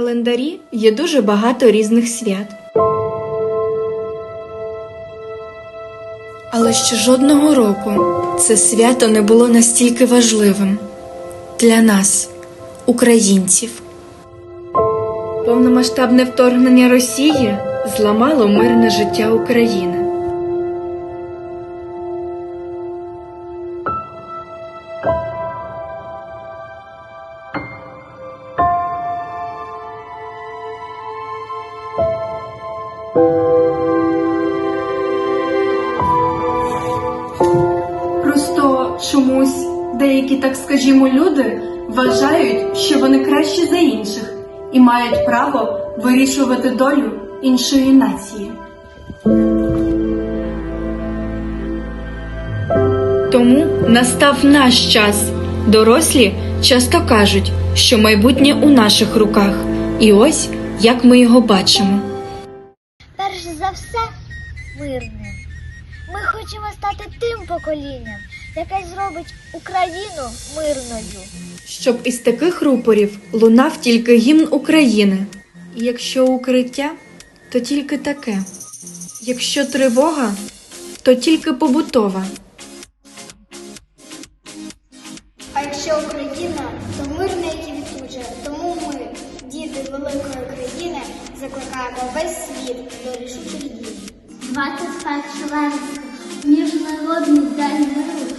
календарі є дуже багато різних свят. Але ще жодного року це свято не було настільки важливим для нас, українців. Повномасштабне вторгнення Росії зламало мирне життя України. Просто чомусь деякі, так скажімо, люди вважають, що вони кращі за інших і мають право вирішувати долю іншої нації. Тому настав наш час. Дорослі часто кажуть, що майбутнє у наших руках, і ось як ми його бачимо. За все мирним. Ми хочемо стати тим поколінням, яке зробить Україну мирною. Щоб із таких рупорів лунав тільки гімн України. І якщо укриття, то тільки таке. Якщо тривога, то тільки побутова. А якщо Україна, то мирна закликаємо весь світ до рішучих дій. 21 вересня, міжнародний день миру,